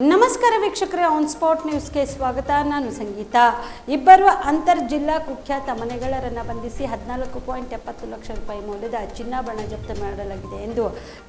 ನಮಸ್ಕಾರ ವೀಕ್ಷಕರೇ on spot ನ್ಯೂಸ್ಗೆ ಸ್ವಾಗತ. ನಾನು ಸಂಗೀತ. ಇಬ್ಬರು ಅಂತರ್ ಜಿಲ್ಲಾ ಕುಖ್ಯಾತ ಮನೆಗಳರನ್ನು ಬಂಧಿಸಿ ಹದಿನಾಲ್ಕು ಪಾಯಿಂಟ್ ಎಪ್ಪತ್ತು ಲಕ್ಷ ರೂಪಾಯಿ ಮೌಲ್ಯದ ಚಿನ್ನಾಭರಣ ಜಪ್ತಿ ಮಾಡಲಾಗಿದೆ ಎಂದು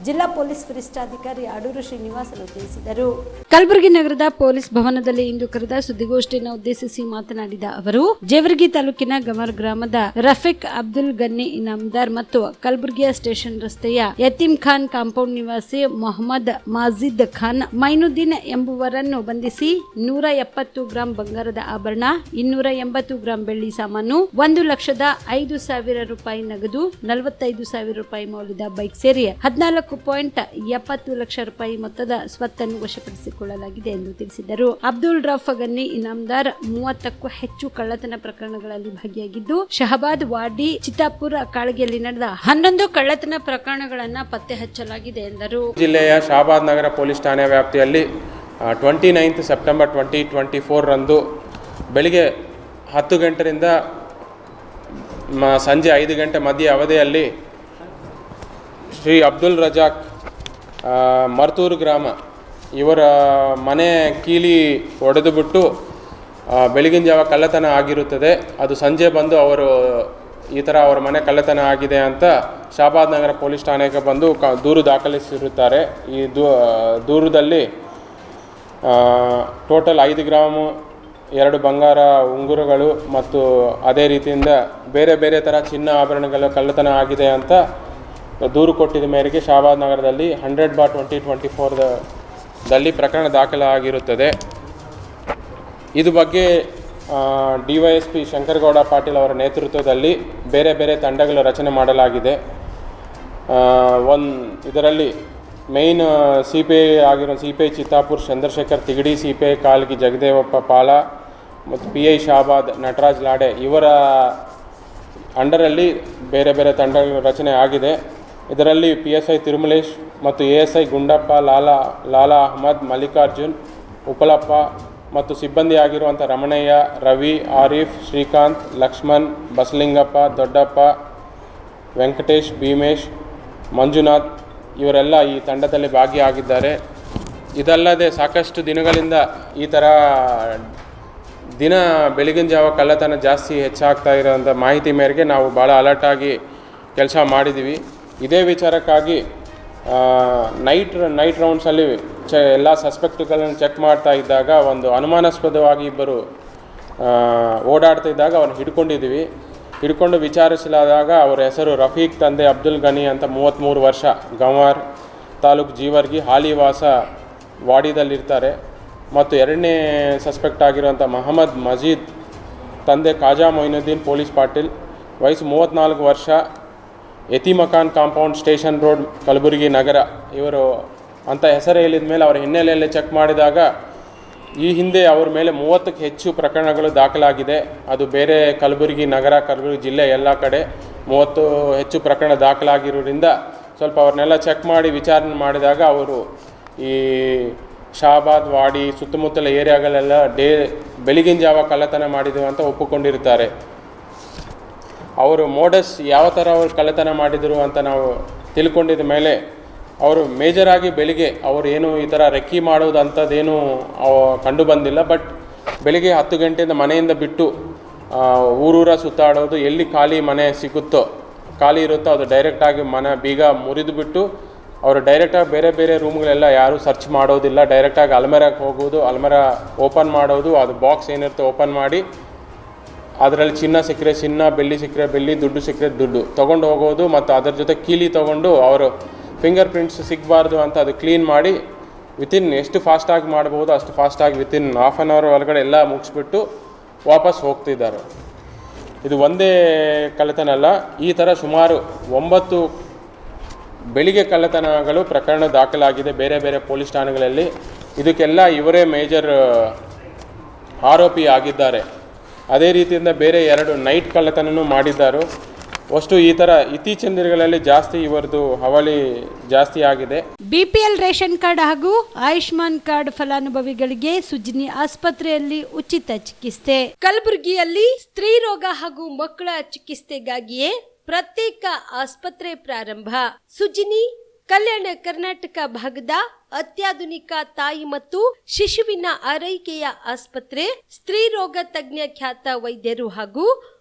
ಜಿಲ್ಲಾ ಪೊಲೀಸ್ ವರಿಷ್ಠಾಧಿಕಾರಿ ಅಡೂರು ಶ್ರೀನಿವಾಸರು ತಿಳಿಸಿದರು. ಕಲಬುರಗಿ ನಗರದ ಪೊಲೀಸ್ ಭವನದಲ್ಲಿ ಇಂದು ಕರೆದ ಸುದ್ದಿಗೋಷ್ಠಿಯನ್ನು ಉದ್ದೇಶಿಸಿ ಮಾತನಾಡಿದ ಅವರು, ಜೇವರ್ಗಿ ತಾಲೂಕಿನ ಗಮರ್ ಗ್ರಾಮದ ರಫೀಕ್ ಅಬ್ದುಲ್ ಗನ್ನಿ ಇನಾಮ್ದಾರ್ ಮತ್ತು ಕಲಬುರಗಿಯ ಸ್ಟೇಷನ್ ರಸ್ತೆಯ ಯತೀಂ ಖಾನ್ ಕಾಂಪೌಂಡ್ ನಿವಾಸಿ ಮೊಹಮ್ಮದ್ ಮಾಜಿದ್ ಖಾನ್ ಮೈನುದ್ದೀನ್ ಎಂಬುವರನ್ನು ಬಂಧಿಸಿ ನೂರ ಎಪ್ಪತ್ತು ಗ್ರಾಂ ಬಂಗಾರದ ಆಭರಣ, ಇನ್ನೂರ ಎಂಬತ್ತು ಗ್ರಾಂ ಬೆಳ್ಳಿ ಸಾಮಾನು, ಒಂದು ಲಕ್ಷದ ಐದು ಸಾವಿರ ರೂಪಾಯಿ ನಗದು, ನಲವತ್ತೈದು ಸಾವಿರ ರೂಪಾಯಿ ಮೌಲ್ಯದ ಬೈಕ್ ಸೇರಿ ಹದಿನಾಲ್ಕು ಪಾಯಿಂಟ್ ಎಪ್ಪತ್ತು ಲಕ್ಷ ರೂಪಾಯಿ ಮೊತ್ತದ ಸ್ವತ್ತನ್ನು ವಶಪಡಿಸಿಕೊಳ್ಳಲಾಗಿದೆ ಎಂದು ತಿಳಿಸಿದರು. ಅಬ್ದುಲ್ ರಫ್ ಗನ್ನಿ ಇನಾಮದಾರ್ ಮೂವತ್ತಕ್ಕೂ ಹೆಚ್ಚು ಕಳ್ಳತನ ಪ್ರಕರಣಗಳಲ್ಲಿ ಭಾಗಿಯಾಗಿದ್ದು, ಶಹಬಾದ್ ವಾಡಿ, ಚಿತ್ತಾಪುರ ಕಾಳಗಿಯಲ್ಲಿ ನಡೆದ ಹನ್ನೊಂದು ಕಳ್ಳತನ ಪ್ರಕರಣಗಳನ್ನು ಪತ್ತೆ ಹಚ್ಚಲಾಗಿದೆ ಎಂದರು. ಜಿಲ್ಲೆಯ ಶಹಬಾದ್ ನಗರ ಪೊಲೀಸ್ ಠಾಣೆ ವ್ಯಾಪ್ತಿಯಲ್ಲಿ twenty ninth September twenty twenty ಫೋರ್ರಂದು ಬೆಳಿಗ್ಗೆ ಹತ್ತು ಗಂಟೆಯಿಂದ ಮ, ಸಂಜೆ ಐದು ಗಂಟೆ ಮಧ್ಯ ಅವಧಿಯಲ್ಲಿ ಶ್ರೀ ಅಬ್ದುಲ್ ರಜಾಕ್ ಮರ್ತೂರು ಗ್ರಾಮ ಇವರ ಮನೆ ಕೀಲಿ ಒಡೆದುಬಿಟ್ಟು ಬೆಳಗಿನ ಜಾವ ಕಳ್ಳತನ ಆಗಿರುತ್ತದೆ. ಅದು ಸಂಜೆ ಬಂದು ಅವರು ಈ ಥರ ಅವರ ಮನೆ ಕಳ್ಳತನ ಆಗಿದೆ ಅಂತ ಶಾಬಾದ್ ನಗರ ಪೊಲೀಸ್ ಠಾಣೆಗೆ ಬಂದು ಕ, ದೂರು ದಾಖಲಿಸಿರುತ್ತಾರೆ. ಈ ದೂರದಲ್ಲಿ ಟೋಟಲ್ ಐದು ಗ್ರಾಮು ಎರಡು ಬಂಗಾರ ಉಂಗುರಗಳು ಮತ್ತು ಅದೇ ರೀತಿಯಿಂದ ಬೇರೆ ಬೇರೆ ಥರ ಚಿನ್ನ ಆಭರಣಗಳ ಕಳ್ಳತನ ಆಗಿದೆ ಅಂತ ದೂರು ಕೊಟ್ಟಿದ ಮೇರೆಗೆ ಶಾಬಾದ್ ನಗರದಲ್ಲಿ ಹಂಡ್ರೆಡ್ ಬಾ ಟ್ವೆಂಟಿ ಟ್ವೆಂಟಿ ಫೋರ್ದಲ್ಲಿ ಪ್ರಕರಣ ದಾಖಲಾಗಿರುತ್ತದೆ. ಇದು ಬಗ್ಗೆ D Y S P Shankaragouda Patil ಅವರ ನೇತೃತ್ವದಲ್ಲಿ ಬೇರೆ ಬೇರೆ ತಂಡಗಳು ರಚನೆ ಮಾಡಲಾಗಿದೆ. ಒಂದು ಇದರಲ್ಲಿ ಮೇಯ್ನ್ ಸಿ ಪಿ ಐ ಆಗಿರೋ C P I Chittapur Chandrashekhar Tigadi C P I Kalgi Jagadevappa Pala ಮತ್ತು ಪಿ ಐ ಶಾಬಾದ್ ನಟರಾಜ್ ಲಾಡೆ ಇವರ ಅಂಡರಲ್ಲಿ ಬೇರೆ ಬೇರೆ ತಂಡಗಳ ರಚನೆ ಆಗಿದೆ. ಇದರಲ್ಲಿ ಪಿ ಎಸ್ ಐ ತಿರುಮಲೇಶ್ ಮತ್ತು A S I Gundappa, Lala Lala Ahmad, Mallikarjun, Upalappa ಮತ್ತು ಸಿಬ್ಬಂದಿ ಆಗಿರುವಂಥ ರಮಣಯ್ಯ, ರವಿ, ಆರೀಫ್, ಶ್ರೀಕಾಂತ್, ಲಕ್ಷ್ಮಣ್, ಬಸಲಿಂಗಪ್ಪ, ದೊಡ್ಡಪ್ಪ, ವೆಂಕಟೇಶ್, ಭೀಮೇಶ್, ಮಂಜುನಾಥ್ ಇವರೆಲ್ಲ ಈ ತಂಡದಲ್ಲಿ ಭಾಗಿಯಾಗಿದ್ದಾರೆ. ಇದಲ್ಲದೆ ಸಾಕಷ್ಟು ದಿನಗಳಿಂದ ಈ ಥರ ದಿನ ಬೆಳಗಿನ ಜಾವ ಕಳ್ಳತನ ಜಾಸ್ತಿ ಹೆಚ್ಚಾಗ್ತಾ ಇರೋಂಥ ಮಾಹಿತಿ ಮೇರೆಗೆ ನಾವು ಭಾಳ ಅಲರ್ಟಾಗಿ ಕೆಲಸ ಮಾಡಿದ್ದೀವಿ ಇದೇ ವಿಚಾರಕ್ಕಾಗಿ ನೈಟ್ ನೈಟ್ ರೌಂಡ್ಸಲ್ಲಿ ಚ, ಎಲ್ಲ ಸಸ್ಪೆಕ್ಟ್ಗಳನ್ನು ಚೆಕ್ ಮಾಡ್ತಾ ಇದ್ದಾಗ ಒಂದು ಅನುಮಾನಾಸ್ಪದವಾಗಿ ಇಬ್ಬರು ಓಡಾಡ್ತಾ ಇದ್ದಾಗ ಅವ್ರನ್ನ ಹಿಡ್ಕೊಂಡಿದ್ದೀವಿ ಹಿಡ್ಕೊಂಡು ವಿಚಾರಿಸಲಾದಾಗ ಅವರ ಹೆಸರು ರಫೀಕ್, ತಂದೆ ಅಬ್ದುಲ್ ಗನಿ ಅಂತ ಮೂವತ್ತ್ಮೂರು ವರ್ಷ ಗಂವಾರ್ ತಾಲೂಕು ಜೀವರ್ಗಿ ಹಾಲಿವಾಸ ವಾಡಿದಲ್ಲಿರ್ತಾರೆ ಮತ್ತು ಎರಡನೇ ಸಸ್ಪೆಕ್ಟ್ ಆಗಿರುವಂಥ ಮಹಮ್ಮದ್ ಮಜೀದ್, ತಂದೆ ಖಾಜಾ ಮೊಯ್ನುದ್ದೀನ್ ಪೊಲೀಸ್ ಪಾಟೀಲ್, ವಯಸ್ಸು ಮೂವತ್ತ್ನಾಲ್ಕು ವರ್ಷ Yatimkhan compound station road, Kalaburagi ನಗರ ಇವರು ಅಂತ ಹೆಸರು ಹೇಳಿದ ಮೇಲೆ ಅವರ ಹಿನ್ನೆಲೆಯಲ್ಲಿ ಚೆಕ್ ಮಾಡಿದಾಗ ಈ ಹಿಂದೆ ಅವ್ರ ಮೇಲೆ ಮೂವತ್ತಕ್ಕೆ ಹೆಚ್ಚು ಪ್ರಕರಣಗಳು ದಾಖಲಾಗಿದೆ. ಅದು ಬೇರೆ ಕಲಬುರಗಿ ನಗರ, ಕಲಬುರಗಿ ಜಿಲ್ಲೆ ಎಲ್ಲ ಕಡೆ ಮೂವತ್ತು ಹೆಚ್ಚು ಪ್ರಕರಣ ದಾಖಲಾಗಿರೋದ್ರಿಂದ ಸ್ವಲ್ಪ ಅವ್ರನ್ನೆಲ್ಲ ಚೆಕ್ ಮಾಡಿ ವಿಚಾರಣೆ ಮಾಡಿದಾಗ ಅವರು ಈ ಶಹಾಬಾದ್ ವಾಡಿ ಸುತ್ತಮುತ್ತಲ ಏರಿಯಾಗಳೆಲ್ಲ ಡೇ ಬೆಳಗಿನ ಜಾವ ಕಳ್ಳತನ ಮಾಡಿದೆವು ಅಂತ ಒಪ್ಪಿಕೊಂಡಿರ್ತಾರೆ ಅವರು ಮೋಡಸ್ ಯಾವ ಥರ ಅವರು ಕಳ್ಳತನ ಮಾಡಿದರು ಅಂತ ನಾವು ತಿಳ್ಕೊಂಡಿದ ಮೇಲೆ ಅವರು ಮೇಜರಾಗಿ ಬೆಳಿಗ್ಗೆ ಅವರು ಏನು ಈ ಥರ ರೆಕ್ಕಿ ಮಾಡೋದು ಅಂಥದ್ದೇನು ಕಂಡು ಬಂದಿಲ್ಲ ಬಟ್ ಬೆಳಿಗ್ಗೆ ಹತ್ತು ಗಂಟೆಯಿಂದ ಮನೆಯಿಂದ ಬಿಟ್ಟು ಊರೂರ ಸುತ್ತಾಡೋದು ಎಲ್ಲಿ ಖಾಲಿ ಮನೆ ಸಿಗುತ್ತೋ, ಖಾಲಿ ಇರುತ್ತೋ ಅದು ಡೈರೆಕ್ಟಾಗಿ ಮನೆ ಬೀಗ ಮುರಿದು ಬಿಟ್ಟು, ಅವರು ಡೈರೆಕ್ಟಾಗಿ ಬೇರೆ ಬೇರೆ ರೂಮ್ಗಳೆಲ್ಲ ಯಾರೂ ಸರ್ಚ್ ಮಾಡೋದಿಲ್ಲ. ಡೈರೆಕ್ಟಾಗಿ ಅಲ್ಮೆರಾಗೆ ಹೋಗೋದು, ಅಲ್ಮರ ಓಪನ್ ಮಾಡೋದು, ಅದು ಬಾಕ್ಸ್ ಏನಿರುತ್ತೆ ಓಪನ್ ಮಾಡಿ, ಅದರಲ್ಲಿ ಚಿನ್ನ ಸಿಕ್ಕರೆ ಚಿನ್ನ, ಬೆಳ್ಳಿ ಸಿಕ್ಕರೆ ಬೆಳ್ಳಿ, ದುಡ್ಡು ಸಿಕ್ಕರೆ ದುಡ್ಡು ತೊಗೊಂಡು ಹೋಗೋದು, ಮತ್ತು ಅದರ ಜೊತೆ ಕೀಲಿ ತೊಗೊಂಡು ಅವರು ಫಿಂಗರ್ ಪ್ರಿಂಟ್ಸ್ ಸಿಗಬಾರ್ದು ಅಂತ ಅದು ಕ್ಲೀನ್ ಮಾಡಿ ವಿತಿನ್ ಎಷ್ಟು ಫಾಸ್ಟಾಗಿ ಮಾಡ್ಬೋದು ಅಷ್ಟು ಫಾಸ್ಟಾಗಿ ವಿತಿನ್ ಹಾಫ್ ಆನ್ ಅವರ್ ಒಳಗಡೆ ಎಲ್ಲ ಮುಗಿಸ್ಬಿಟ್ಟು ವಾಪಸ್ ಹೋಗ್ತಿದ್ದಾರೆ. ಇದು ಒಂದೇ ಕಳ್ಳತನ ಅಲ್ಲ, ಈ ಥರ ಸುಮಾರು ಒಂಬತ್ತು ಬೆಳಿಗ್ಗೆ ಕಳ್ಳತನಗಳು ಪ್ರಕರಣ ದಾಖಲಾಗಿದೆ ಬೇರೆ ಬೇರೆ ಪೊಲೀಸ್ ಠಾಣೆಗಳಲ್ಲಿ. ಇದಕ್ಕೆಲ್ಲ ಇವರೇ ಮೇಜರ್ ಆರೋಪಿ ಆಗಿದ್ದಾರೆ. ಅದೇ ರೀತಿಯಿಂದ ಬೇರೆ ಎರಡು ನೈಟ್ ಕಳ್ಳತನನೂ ಮಾಡಿದ್ದಾರೆ. ಅಷ್ಟು ಈ ತರ ಇತ್ತೀಚಿನ ದಿನಗಳಲ್ಲಿ ಜಾಸ್ತಿ ಇವರದು ಹವಳಿ ಜಾಸ್ತಿ ಆಗಿದೆ. ಬಿಪಿಎಲ್ ರೇಷನ್ ಕಾರ್ಡ್ ಹಾಗೂ ಆಯುಷ್ಮಾನ್ ಕಾರ್ಡ್ ಫಲಾನುಭವಿಗಳಿಗೆ ಸುಜಿನಿ ಆಸ್ಪತ್ರೆಯಲ್ಲಿ ಉಚಿತ ಚಿಕಿತ್ಸೆ. ಕಲಬುರಗಿಯಲ್ಲಿ ಸ್ತ್ರೀ ರೋಗ ಹಾಗೂ ಮಕ್ಕಳ ಚಿಕಿತ್ಸೆಗಾಗಿಯೇ ಪ್ರತ್ಯೇಕ ಆಸ್ಪತ್ರೆ ಪ್ರಾರಂಭ. ಸುಜಿನಿ, ಕಲ್ಯಾಣ ಕರ್ನಾಟಕ ಭಾಗದ ಅತ್ಯಾಧುನಿಕ ತಾಯಿ ಮತ್ತು ಶಿಶುವಿನ ಆರೈಕೆಯ ಆಸ್ಪತ್ರೆ, ಸ್ತ್ರೀ ರೋಗ ತಜ್ಞ ಖ್ಯಾತ ವೈದ್ಯರು ಹಾಗೂ